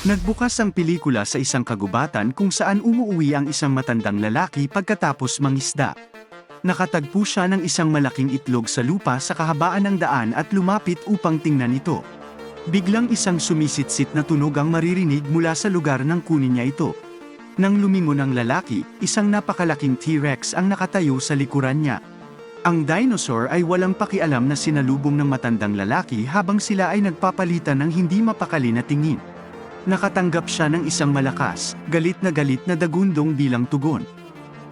Nagbukas ang pelikula sa isang kagubatan kung saan umuuwi ang isang matandang lalaki pagkatapos mangisda. Nakatagpo siya ng isang malaking itlog sa lupa sa kahabaan ng daan at lumapit upang tingnan ito. Biglang isang sumisitsit na tunog ang maririnig mula sa lugar ng kunin niya ito. Nang lumingon ang lalaki, isang napakalaking T-Rex ang nakatayo sa likuran niya. Ang dinosaur ay walang pakialam na sinalubong ng matandang lalaki habang sila ay nagpapalitan ng hindi mapakali na tingin. Nakatanggap siya ng isang malakas, galit na galit na dagundong bilang tugon.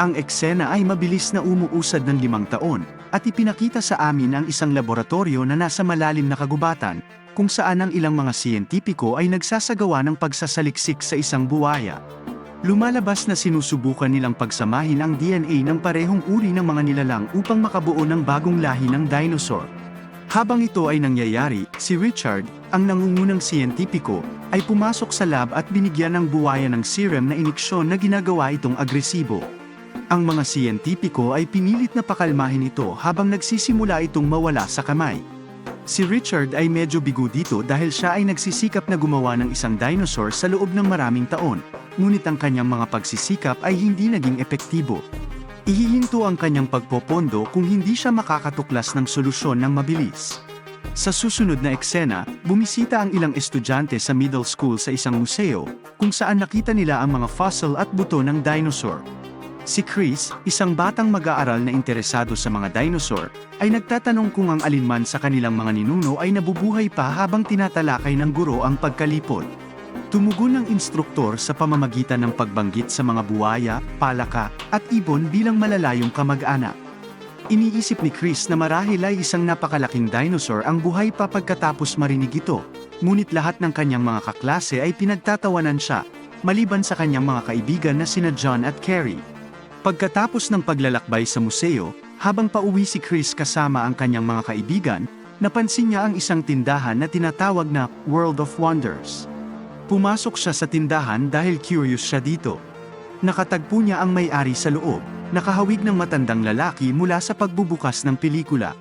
Ang eksena ay mabilis na umuusad ng limang taon, at ipinakita sa amin ang isang laboratorio na nasa malalim na kagubatan, kung saan ang ilang mga siyentipiko ay nagsasagawa ng pagsasaliksik sa isang buwaya. Lumalabas na sinusubukan nilang pagsamahin ang DNA ng parehong uri ng mga nilalang upang makabuo ng bagong lahi ng dinosaur. Habang ito ay nangyayari, si Richard, ang nangungunang siyentipiko, ay pumasok sa lab at binigyan ng buwaya ng serum na iniksyon na ginagawa itong agresibo. Ang mga siyentipiko ay pinilit na pakalmahin ito habang nagsisimula itong mawala sa kamay. Si Richard ay medyo bigo dito dahil siya ay nagsisikap na gumawa ng isang dinosaur sa loob ng maraming taon, ngunit ang kanyang mga pagsisikap ay hindi naging epektibo. Ihihinto ang kanyang pagpopondo kung hindi siya makakatuklas ng solusyon ng mabilis. Sa susunod na eksena, bumisita ang ilang estudyante sa middle school sa isang museo, kung saan nakita nila ang mga fossil at buto ng dinosaur. Si Chris, isang batang mag-aaral na interesado sa mga dinosaur, ay nagtatanong kung ang alinman sa kanilang mga ninuno ay nabubuhay pa habang tinatalakay ng guro ang pagkalipod. Tumugon ng instruktor sa pamamagitan ng pagbanggit sa mga buwaya, palaka, at ibon bilang malalayong kamag-anak. Iniisip ni Chris na marahil ay isang napakalaking dinosaur ang buhay pa pagkatapos marinig ito, ngunit lahat ng kanyang mga kaklase ay pinagtatawanan siya, maliban sa kanyang mga kaibigan na sina John at Carrie. Pagkatapos ng paglalakbay sa museo, habang pauwi si Chris kasama ang kanyang mga kaibigan, napansin niya ang isang tindahan na tinatawag na World of Wonders. Pumasok siya sa tindahan dahil curious siya dito. Nakatagpo niya ang may-ari sa loob, nakahawig ng matandang lalaki mula sa pagbubukas ng pelikula.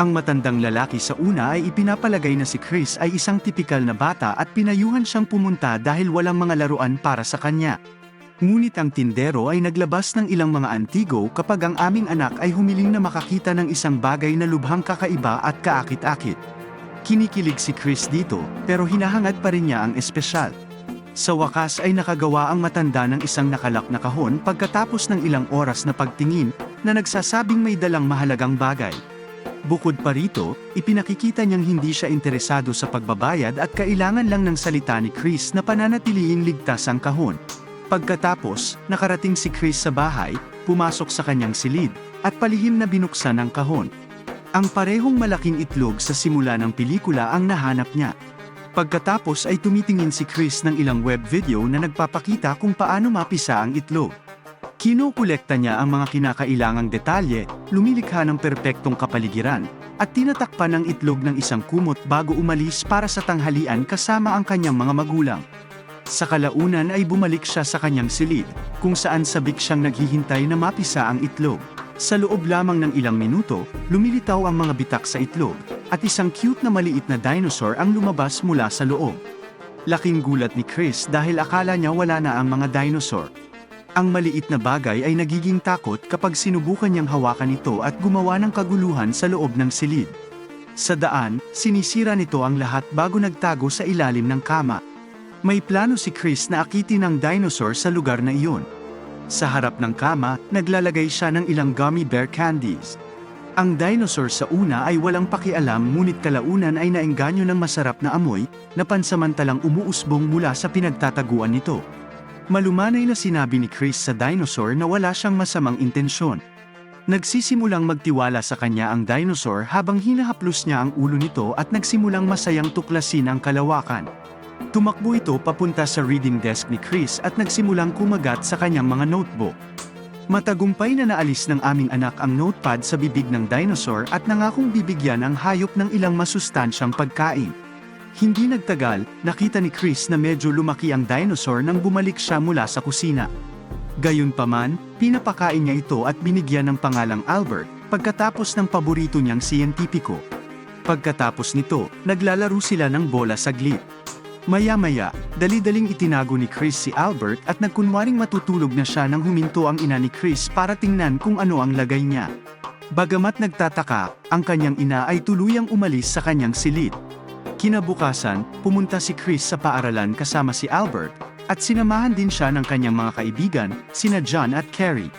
Ang matandang lalaki sa una ay ipinapalagay na si Chris ay isang tipikal na bata at pinayuhan siyang pumunta dahil walang mga laruan para sa kanya. Ngunit ang tindero ay naglabas ng ilang mga antigo kapag ang aming anak ay humiling na makakita ng isang bagay na lubhang kakaiba at kaakit-akit. Kinikilig si Chris dito, pero hinahangad pa rin niya ang espesyal. Sa wakas ay nakagawa ang matanda ng isang nakalak na kahon pagkatapos ng ilang oras na pagtingin na nagsasabing may dalang mahalagang bagay. Bukod pa rito, ipinakikita niyang hindi siya interesado sa pagbabayad at kailangan lang ng salita ni Chris na pananatiliing ligtas ang kahon. Pagkatapos, nakarating si Chris sa bahay, pumasok sa kanyang silid, at palihim na binuksan ang kahon. Ang parehong malaking itlog sa simula ng pelikula ang nahanap niya. Pagkatapos ay tumitingin si Chris ng ilang web video na nagpapakita kung paano mapisa ang itlog. Kinukolekta niya ang mga kinakailangang detalye, lumilikha ng perpektong kapaligiran, at tinatakpan ang itlog ng isang kumot bago umalis para sa tanghalian kasama ang kanyang mga magulang. Sa kalaunan ay bumalik siya sa kanyang silid, kung saan sabik siyang naghihintay na mapisa ang itlog. Sa loob lamang ng ilang minuto, lumilitaw ang mga bitak sa itlog, at isang cute na maliit na dinosaur ang lumabas mula sa loob. Laking gulat ni Chris dahil akala niya wala na ang mga dinosaur. Ang maliit na bagay ay nagiging takot kapag sinubukan niyang hawakan ito at gumawa ng kaguluhan sa loob ng silid. Sa daan, sinisira nito ang lahat bago nagtago sa ilalim ng kama. May plano si Chris na akitin ang dinosaur sa lugar na iyon. Sa harap ng kama, naglalagay siya ng ilang gummy bear candies. Ang dinosaur sa una ay walang pakialam ngunit kalaunan ay naengganyo ng masarap na amoy na pansamantalang umuusbong mula sa pinagtataguan nito. Malumanay na sinabi ni Chris sa dinosaur na wala siyang masamang intensyon. Nagsisimulang magtiwala sa kanya ang dinosaur habang hinahaplos niya ang ulo nito at nagsimulang masayang tuklasin ang kalawakan. Tumakbo ito papunta sa reading desk ni Chris at nagsimulang kumagat sa kanyang mga notebook. Matagumpay na naalis ng aming anak ang notepad sa bibig ng dinosaur at nangakong bibigyan ang hayop ng ilang masustansyang pagkain. Hindi nagtagal, nakita ni Chris na medyo lumaki ang dinosaur nang bumalik siya mula sa kusina. Gayunpaman, pinapakain niya ito at binigyan ng pangalang Albert, pagkatapos ng paborito niyang siyentipiko. Pagkatapos nito, naglalaro sila ng bola saglit. Maya-maya, dali-daling itinago ni Chris si Albert at nagkunwaring matutulog na siya nang huminto ang ina ni Chris para tingnan kung ano ang lagay niya. Bagamat nagtataka, ang kanyang ina ay tuluyang umalis sa kanyang silid. Kinabukasan, pumunta si Chris sa paaralan kasama si Albert, at sinamahan din siya ng kanyang mga kaibigan, sina John at Carrie.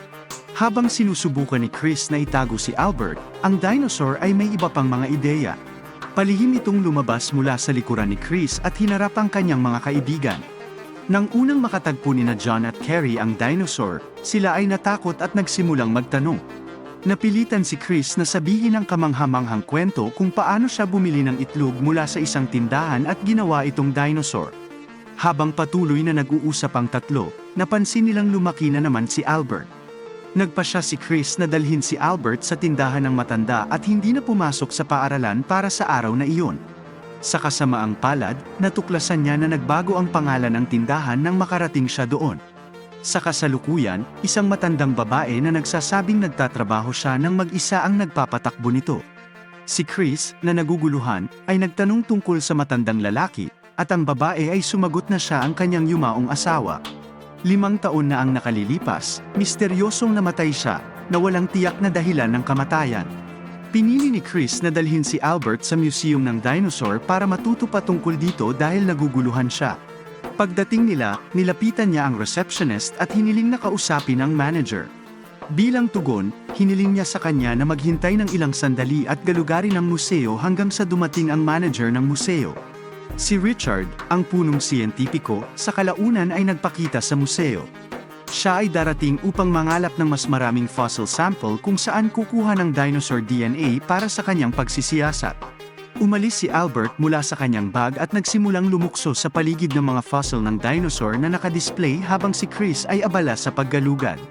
Habang sinusubukan ni Chris na itago si Albert, ang dinosaur ay may iba pang mga ideya. Palihim itong lumabas mula sa likuran ni Chris at hinarap ang kanyang mga kaibigan. Nang unang makatagpo ni na John at Carrie ang dinosaur, sila ay natakot at nagsimulang magtanong. Napilitan si Chris na sabihin ang kamanghamanghang kwento kung paano siya bumili ng itlog mula sa isang tindahan at ginawa itong dinosaur. Habang patuloy na nag-uusap ang tatlo, napansin nilang lumaki na naman si Albert. Nagpa siya si Chris na dalhin si Albert sa tindahan ng matanda at hindi na pumasok sa paaralan para sa araw na iyon. Sa kasamaang palad, natuklasan niya na nagbago ang pangalan ng tindahan nang makarating siya doon. Sa kasalukuyan, isang matandang babae na nagsasabing nagtatrabaho siya nang mag-isa ang nagpapatakbo nito. Si Chris, na naguguluhan, ay nagtanong tungkol sa matandang lalaki, at ang babae ay sumagot na siya ang kanyang yumaong asawa. Limang taon na ang nakalilipas, misteryosong namatay siya, na walang tiyak na dahilan ng kamatayan. Pinili ni Chris na dalhin si Albert sa museum ng dinosaur para matuto pa tungkol dito dahil naguguluhan siya. Pagdating nila, nilapitan niya ang receptionist at hiniling na kausapin ang manager. Bilang tugon, hiniling niya sa kanya na maghintay ng ilang sandali at galugarin ang museo hanggang sa dumating ang manager ng museo. Si Richard, ang punong siyentipiko, sa kalaunan ay nagpakita sa museo. Siya ay darating upang mangalap ng mas maraming fossil sample kung saan kukuha ng dinosaur DNA para sa kanyang pagsisiyasat. Umalis si Albert mula sa kanyang bag at nagsimulang lumukso sa paligid ng mga fossil ng dinosaur na nakadisplay habang si Chris ay abala sa paggalugad.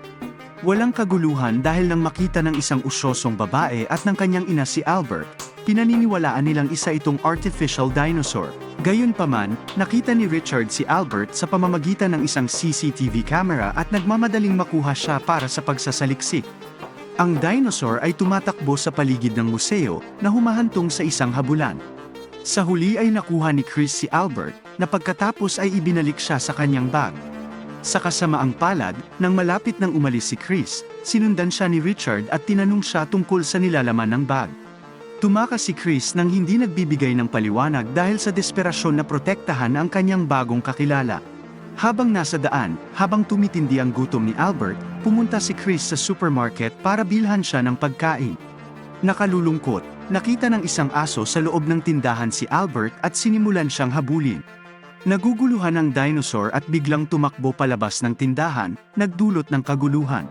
Walang kaguluhan dahil nang makita ng isang usyosong babae at ng kanyang ina si Albert, pinaniniwalaan nilang isa itong artificial dinosaur. Gayunpaman, nakita ni Richard si Albert sa pamamagitan ng isang CCTV camera at nagmamadaling makuha siya para sa pagsasaliksik. Ang dinosaur ay tumatakbo sa paligid ng museo na humahantong sa isang habulan. Sa huli ay nakuha ni Chris si Albert na pagkatapos ay ibinalik siya sa kanyang bag. Sa kasamaang palad, nang malapit nang umalis si Chris, sinundan siya ni Richard at tinanong siya tungkol sa nilalaman ng bag. Tumakas si Chris nang hindi nagbibigay ng paliwanag dahil sa desperasyon na protektahan ang kanyang bagong kakilala. Habang nasa daan, habang tumitindi ang gutom ni Albert, pumunta si Chris sa supermarket para bilhan siya ng pagkain. Nakalulungkot, nakita ng isang aso sa loob ng tindahan si Albert at sinimulan siyang habulin. Naguguluhan ang dinosaur at biglang tumakbo palabas ng tindahan, nagdulot ng kaguluhan.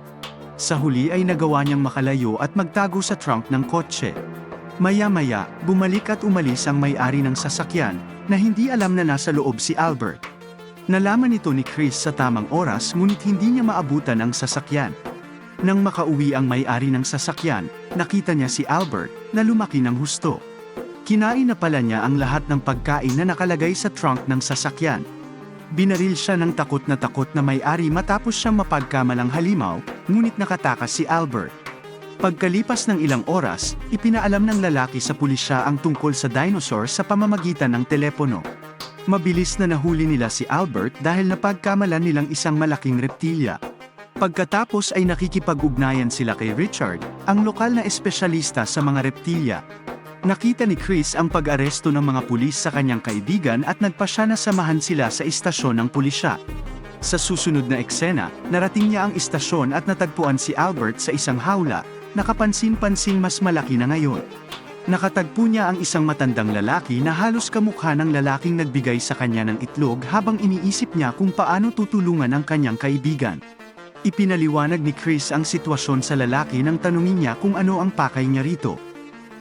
Sa huli ay nagawa niyang makalayo at magtago sa trunk ng kotse. Maya-maya, bumalik at umalis ang may-ari ng sasakyan, na hindi alam na nasa loob si Albert. Nalaman ito ni Chris sa tamang oras ngunit hindi niya maabutan ang sasakyan. Nang makauwi ang may-ari ng sasakyan, nakita niya si Albert, na lumaki ng husto. Kinain na pala niya ang lahat ng pagkain na nakalagay sa trunk ng sasakyan. Binaril siya ng takot na takot na may-ari matapos siyang mapagkamalang halimaw, ngunit nakatakas si Albert. Pagkalipas ng ilang oras, ipinaalam ng lalaki sa pulisya ang tungkol sa dinosaur sa pamamagitan ng telepono. Mabilis na nahuli nila si Albert dahil napagkamalan nilang isang malaking reptilya. Pagkatapos ay nakikipag-ugnayan sila kay Richard, ang lokal na espesyalista sa mga reptilya. Nakita ni Chris ang pag-aresto ng mga pulis sa kanyang kaibigan at nagpa siya na samahan sila sa istasyon ng pulisya. Sa susunod na eksena, narating niya ang istasyon at natagpuan si Albert sa isang hawla, nakapansin-pansing mas malaki na ngayon. Nakatagpo niya ang isang matandang lalaki na halos kamukha ng lalaking nagbigay sa kanya ng itlog habang iniisip niya kung paano tutulungan ang kanyang kaibigan. Ipinaliwanag ni Chris ang sitwasyon sa lalaki nang tanungin niya kung ano ang pakay niya rito.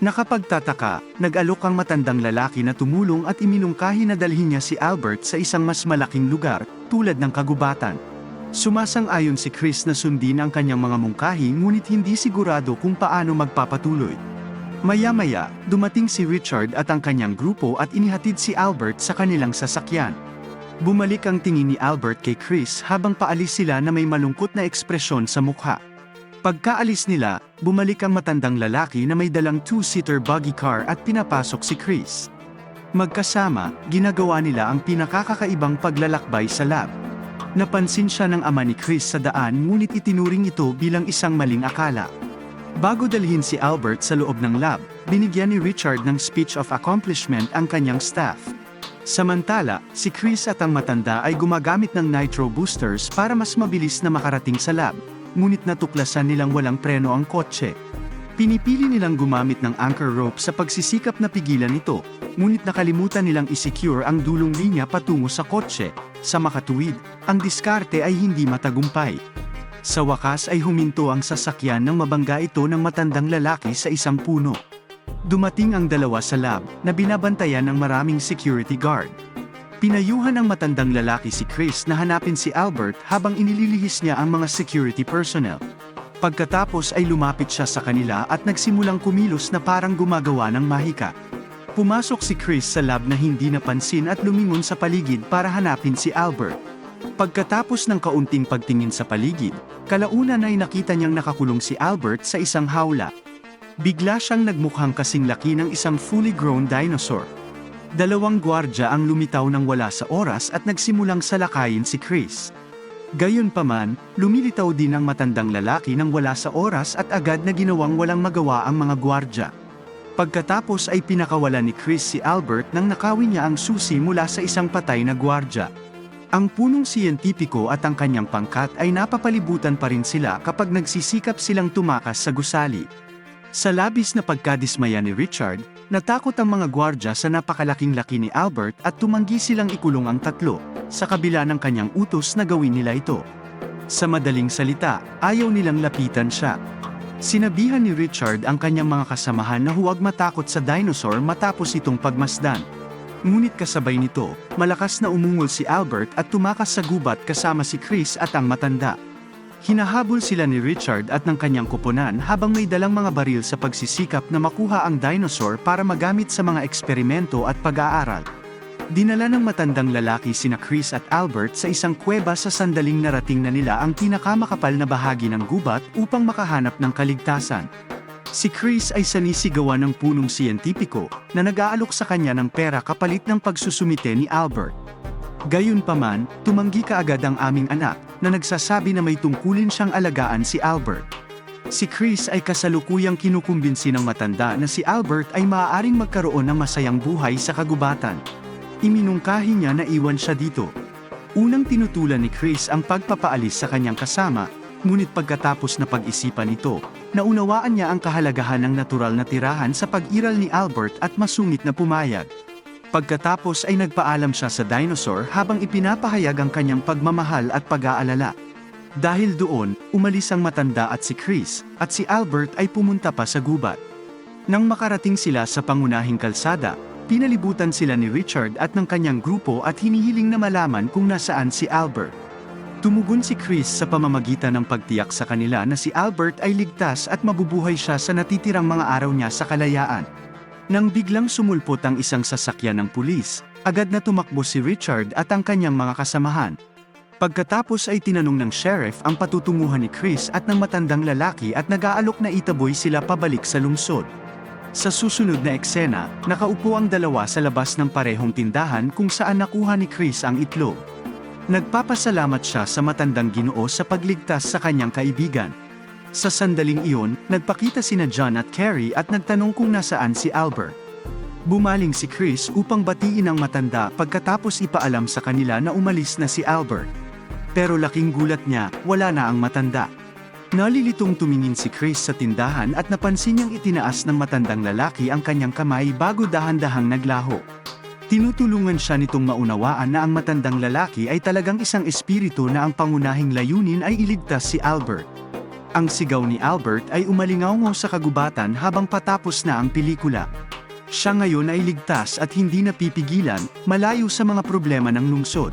Nakapagtataka, nag-alok ang matandang lalaki na tumulong at iminungkahi na dalhin niya si Albert sa isang mas malaking lugar, tulad ng kagubatan. Sumasang-ayon si Chris na sundin ang kanyang mga mungkahi ngunit hindi sigurado kung paano magpapatuloy. Maya-maya, dumating si Richard at ang kanyang grupo at inihatid si Albert sa kanilang sasakyan. Bumalik ang tingin ni Albert kay Chris habang paalis sila na may malungkot na ekspresyon sa mukha. Pagkaalis nila, bumalik ang matandang lalaki na may dalang two-seater buggy car at pinapasok si Chris. Magkasama, ginagawa nila ang pinakakakaibang paglalakbay sa lab. Napansin siya ng ama ni Chris sa daan ngunit itinuring ito bilang isang maling akala. Bago dalhin si Albert sa loob ng lab, binigyan ni Richard ng speech of accomplishment ang kanyang staff. Samantala, si Chris at ang matanda ay gumagamit ng nitro boosters para mas mabilis na makarating sa lab, ngunit natuklasan nilang walang preno ang kotse. Pinipili nilang gumamit ng anchor rope sa pagsisikap na pigilan ito, ngunit nakalimutan nilang isecure ang dulong linya patungo sa kotse. Sa makatuwid, ang diskarte ay hindi matagumpay. Sa wakas ay huminto ang sasakyan nang mabangga ito ng matandang lalaki sa isang puno. Dumating ang dalawa sa lab, na binabantayan ng maraming security guard. Pinayuhan ng matandang lalaki si Chris na hanapin si Albert habang inililihis niya ang mga security personnel. Pagkatapos ay lumapit siya sa kanila at nagsimulang kumilos na parang gumagawa ng mahika. Pumasok si Chris sa lab na hindi napansin at lumingon sa paligid para hanapin si Albert. Pagkatapos ng kaunting pagtingin sa paligid, kalaunan ay nakita niyang nakakulong si Albert sa isang hawla. Bigla siyang nagmukhang kasing laki ng isang fully grown dinosaur. Dalawang gwardya ang lumitaw ng wala sa oras at nagsimulang salakayin si Chris. Gayunpaman, lumilitaw din ang matandang lalaki nang wala sa oras at agad na ginawang walang magawa ang mga gwardya. Pagkatapos ay pinakawalan ni Chris si Albert nang nakawin niya ang susi mula sa isang patay na gwardya. Ang punong siyentipiko at ang kanyang pangkat ay napapalibutan pa rin sila kapag nagsisikap silang tumakas sa gusali. Sa labis na pagkadismaya ni Richard, natakot ang mga gwardya sa napakalaking laki ni Albert at tumanggi silang ikulong ang tatlo, sa kabila ng kanyang utos na gawin nila ito. Sa madaling salita, ayaw nilang lapitan siya. Sinabihan ni Richard ang kanyang mga kasamahan na huwag matakot sa dinosaur matapos itong pagmasdan. Ngunit kasabay nito, malakas na umungol si Albert at tumakas sa gubat kasama si Chris at ang matanda. Hinahabol sila ni Richard at ng kanyang kuponan habang may dalang mga baril sa pagsisikap na makuha ang dinosaur para magamit sa mga eksperimento at pag-aaral. Dinala ng matandang lalaki sina Chris at Albert sa isang kuweba sa sandaling narating na nila ang pinakamakapal na bahagi ng gubat upang makahanap ng kaligtasan. Si Chris ay sanisigawan ng punong siyentipiko na nag-aalok sa kanya ng pera kapalit ng pagsusumite ni Albert. Gayunpaman, tumanggi kaagad ang aming anak, na nagsasabi na may tungkulin siyang alagaan si Albert. Si Chris ay kasalukuyang kinukumbinsi ng matanda na si Albert ay maaaring magkaroon ng masayang buhay sa kagubatan. Iminungkahi niya na iwan siya dito. Unang tinutulan ni Chris ang pagpapaalis sa kanyang kasama, ngunit pagkatapos na pag-isipan ito, naunawaan niya ang kahalagahan ng natural na tirahan sa pag-iral ni Albert at masungit na pumayag. Pagkatapos ay nagpaalam siya sa dinosaur habang ipinapahayag ang kanyang pagmamahal at pag-aalala. Dahil doon, umalis ang matanda at si Chris, at si Albert ay pumunta pa sa gubat. Nang makarating sila sa pangunahing kalsada, pinalibutan sila ni Richard at ng kanyang grupo at hinihiling na malaman kung nasaan si Albert. Tumugon si Chris sa pamamagitan ng pagtiyak sa kanila na si Albert ay ligtas at mabubuhay siya sa natitirang mga araw niya sa kalayaan. Nang biglang sumulpot ang isang sasakyan ng pulis, agad na tumakbo si Richard at ang kanyang mga kasamahan. Pagkatapos ay tinanong ng sheriff ang patutunguhan ni Chris at ng matandang lalaki at nag-aalok na itaboy sila pabalik sa lungsod. Sa susunod na eksena, nakaupo ang dalawa sa labas ng parehong tindahan kung saan nakuha ni Chris ang itlog. Nagpapasalamat siya sa matandang ginoo sa pagligtas sa kanyang kaibigan. Sa sandaling iyon, nagpakita sina John at Carrie at nagtanong kung nasaan si Albert. Bumaling si Chris upang batiin ang matanda pagkatapos ipaalam sa kanila na umalis na si Albert. Pero laking gulat niya, wala na ang matanda. Nalilitong tumingin si Chris sa tindahan at napansin niyang itinaas ng matandang lalaki ang kanyang kamay bago dahan-dahang naglaho. Tinutulungan siya nitong maunawaan na ang matandang lalaki ay talagang isang espiritu na ang pangunahing layunin ay iligtas si Albert. Ang sigaw ni Albert ay umalingaw sa kagubatan habang patapos na ang pelikula. Siya ngayon ay ligtas at hindi napipigilan, malayo sa mga problema ng lungsod.